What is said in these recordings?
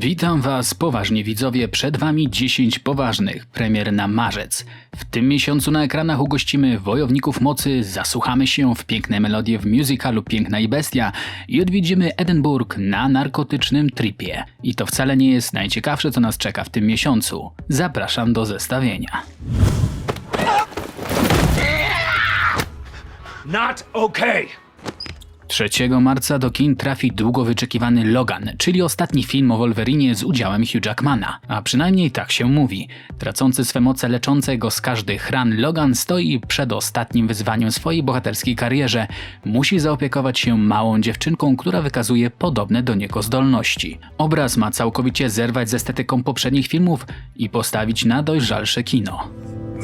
Witam Was, poważni widzowie. Przed Wami 10 poważnych premier na marzec. W tym miesiącu na ekranach ugościmy Wojowników Mocy, zasłuchamy się w piękne melodie w musicalu Piękna i Bestia i odwiedzimy Edynburg na narkotycznym tripie. I to wcale nie jest najciekawsze, co nas czeka w tym miesiącu. Zapraszam do zestawienia. Not okay. 3 marca do kin trafi długo wyczekiwany Logan, czyli ostatni film o Wolverinie z udziałem Hugh Jackmana. A przynajmniej tak się mówi. Tracący swe moce leczące go z każdych ran, Logan stoi przed ostatnim wyzwaniem swojej bohaterskiej karierze. Musi zaopiekować się małą dziewczynką, która wykazuje podobne do niego zdolności. Obraz ma całkowicie zerwać z estetyką poprzednich filmów i postawić na dojrzalsze kino.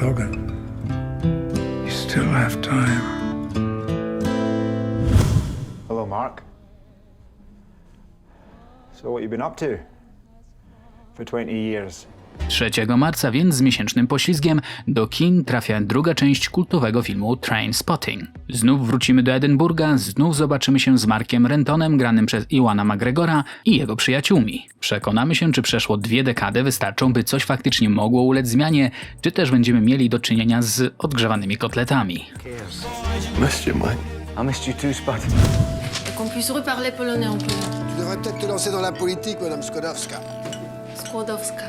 Logan, you still have time. Hello, Mark. So, what you been up to for 20 years? 3 marca więc z miesięcznym poślizgiem do kin trafia druga część kultowego filmu Train Spotting. Znów wrócimy do Edynburga, znów zobaczymy się z Markiem Rentonem granym przez Iwana McGregora i jego przyjaciółmi. Przekonamy się, czy przeszło dwie dekady wystarczą, by coś faktycznie mogło ulec zmianie, czy też będziemy mieli do czynienia z odgrzewanymi kotletami. Missed you, mate. I missed you too, Spud. Qu'on puisse reparler polonais en plus. Tu devrais peut-être te lancer dans la politique, Madame Skodowska. Skłodowska.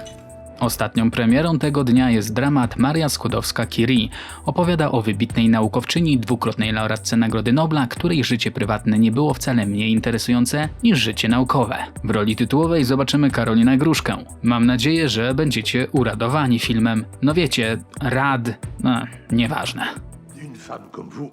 Ostatnią premierą tego dnia jest dramat Maria Skłodowska-Curie. Opowiada o wybitnej naukowczyni, dwukrotnej laureatce Nagrody Nobla, której życie prywatne nie było wcale mniej interesujące niż życie naukowe. W roli tytułowej zobaczymy Karolinę Gruszkę. Mam nadzieję, że będziecie uradowani filmem. No wiecie, rad... No, nieważne. Une femme comme vous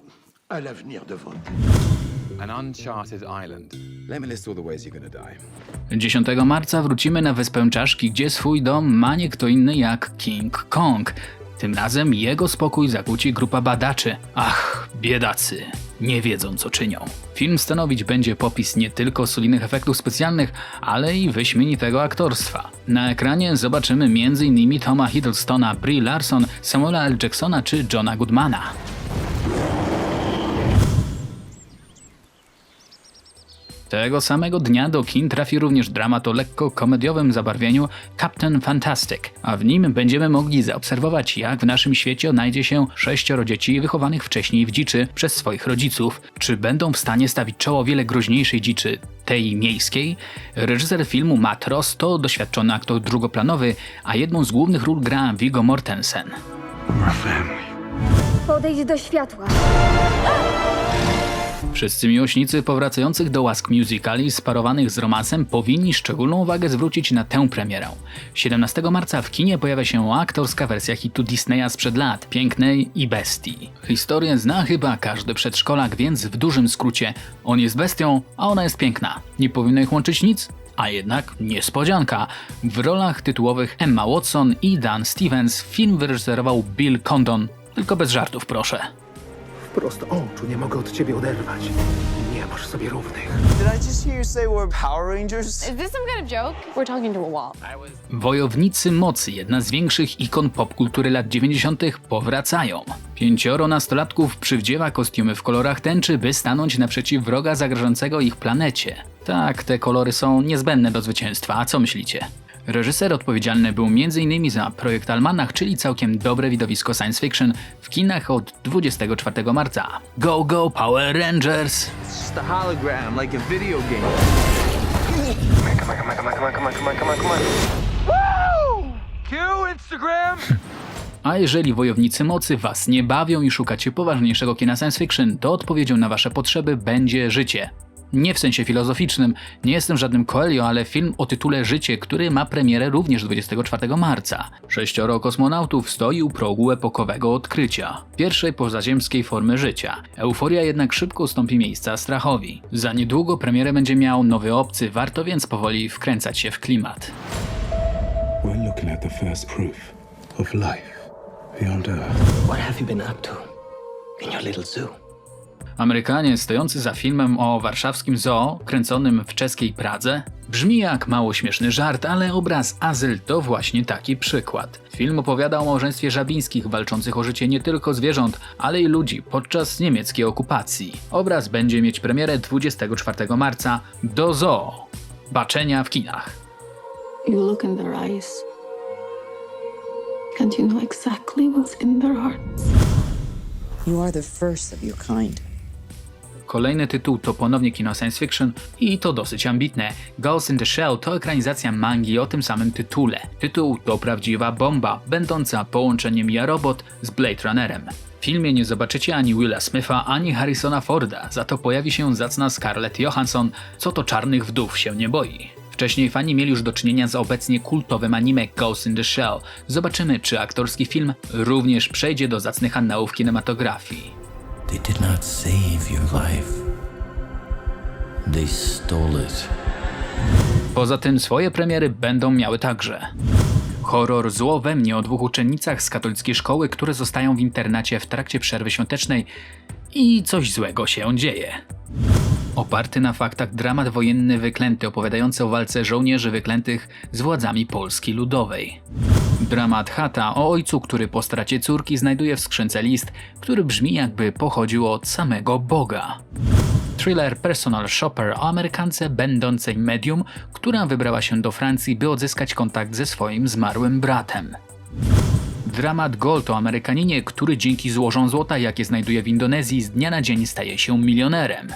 a l'avenir devant elle. An uncharted island. Let me list all the ways you're gonna die. 10 marca wrócimy na Wyspę Czaszki, gdzie swój dom ma nie kto inny jak King Kong. Tym razem jego spokój zakłóci grupa badaczy. Ach, biedacy, nie wiedzą co czynią. Film stanowić będzie popis nie tylko solidnych efektów specjalnych, ale i wyśmienitego aktorstwa. Na ekranie zobaczymy m.in. Toma Hiddlestona, Brie Larson, Samuela L. Jacksona czy Johna Goodmana. Tego samego dnia do kin trafi również dramat o lekko komediowym zabarwieniu Captain Fantastic, a w nim będziemy mogli zaobserwować, jak w naszym świecie odnajdzie się sześcioro dzieci wychowanych wcześniej w dziczy przez swoich rodziców. Czy będą w stanie stawić czoło o wiele groźniejszej dziczy, tej miejskiej? Reżyser filmu Matt Ross to doświadczony aktor drugoplanowy, a jedną z głównych ról gra Viggo Mortensen. Podejdź do światła. Wszyscy miłośnicy powracających do łask musicali sparowanych z romansem powinni szczególną uwagę zwrócić na tę premierę. 17 marca w kinie pojawia się aktorska wersja hitu Disneya sprzed lat, Pięknej i Bestii. Historię zna chyba każdy przedszkolak, więc w dużym skrócie on jest bestią, a ona jest piękna. Nie powinno ich łączyć nic? A jednak niespodzianka. W rolach tytułowych Emma Watson i Dan Stevens film wyreżyserował Bill Condon. Tylko bez żartów, proszę. Prosto oczu nie mogę od ciebie oderwać. Nie masz sobie równych. Did I just hear you say we're Power Rangers? Is this some kind of joke? We're talking to a wall. Wojownicy Mocy, jedna z większych ikon popkultury lat 90., powracają. Pięcioro nastolatków przywdziewa kostiumy w kolorach tęczy, by stanąć naprzeciw wroga zagrażającego ich planecie. Tak, te kolory są niezbędne do zwycięstwa, a co myślicie? Reżyser odpowiedzialny był m.in. za projekt Almanach, czyli całkiem dobre widowisko science fiction w kinach od 24 marca. Go, go, Power Rangers! A jeżeli Wojownicy Mocy was nie bawią i szukacie poważniejszego kina science fiction, to odpowiedzią na wasze potrzeby będzie życie. Nie w sensie filozoficznym, nie jestem żadnym Coelho, ale film o tytule Życie, który ma premierę również 24 marca. Sześcioro kosmonautów stoi u progu epokowego odkrycia, pierwszej pozaziemskiej formy życia. Euforia jednak szybko ustąpi miejsca strachowi. Za niedługo premierę będzie miał nowy obcy, warto więc powoli wkręcać się w klimat. We're looking at the first proof of life beyond Earth. What have you been up to in your little zoo? Amerykanie stojący za filmem o warszawskim zoo, kręconym w czeskiej Pradze? Brzmi jak mało śmieszny żart, ale obraz Azyl to właśnie taki przykład. Film opowiada o małżeństwie żabińskich walczących o życie nie tylko zwierząt, ale i ludzi podczas niemieckiej okupacji. Obraz będzie mieć premierę 24 marca do zoo. Baczenia w kinach. You look in their eyes, and you know exactly what's in their hearts. You are the first of your kind. Kolejny tytuł to ponownie kino science fiction i to dosyć ambitne. Ghost in the Shell to ekranizacja mangi o tym samym tytule. Tytuł to prawdziwa bomba, będąca połączeniem Ja Robot z Blade Runnerem. W filmie nie zobaczycie ani Willa Smitha, ani Harrisona Forda, za to pojawi się zacna Scarlett Johansson, co to czarnych wdów się nie boi. Wcześniej fani mieli już do czynienia z obecnie kultowym anime Ghost in the Shell. Zobaczymy, czy aktorski film również przejdzie do zacnych annałów kinematografii. They did not save your life. They stole it. Poza tym swoje premiery będą miały także. Horror Zło we mnie o dwóch uczennicach z katolickiej szkoły, które zostają w internacie w trakcie przerwy świątecznej i coś złego się dzieje. Oparty na faktach dramat wojenny wyklęty opowiadający o walce żołnierzy wyklętych z władzami Polski Ludowej. Dramat Hata o ojcu, który po stracie córki znajduje w skrzynce list, który brzmi jakby pochodził od samego Boga. Thriller Personal Shopper o Amerykance będącej medium, która wybrała się do Francji, by odzyskać kontakt ze swoim zmarłym bratem. Dramat Gold o Amerykaninie, który dzięki złożom złota, jakie znajduje w Indonezji, z dnia na dzień staje się milionerem.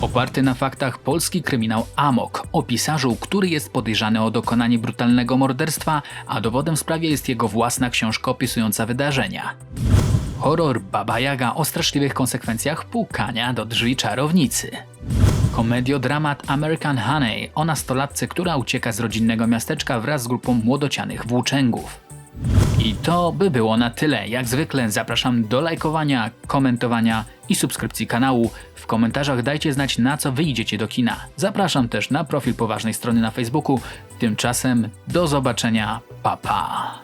Oparty na faktach polski kryminał Amok o pisarzu, który jest podejrzany o dokonanie brutalnego morderstwa, a dowodem w sprawie jest jego własna książka opisująca wydarzenia. Horror Baba Jaga o straszliwych konsekwencjach pukania do drzwi czarownicy. Komediodramat American Honey o nastolatce, która ucieka z rodzinnego miasteczka wraz z grupą młodocianych włóczęgów. I to by było na tyle. Jak zwykle zapraszam do lajkowania, komentowania i subskrypcji kanału. W komentarzach dajcie znać na co wyjdziecie do kina. Zapraszam też na profil poważnej strony na Facebooku. Tymczasem do zobaczenia. Pa pa.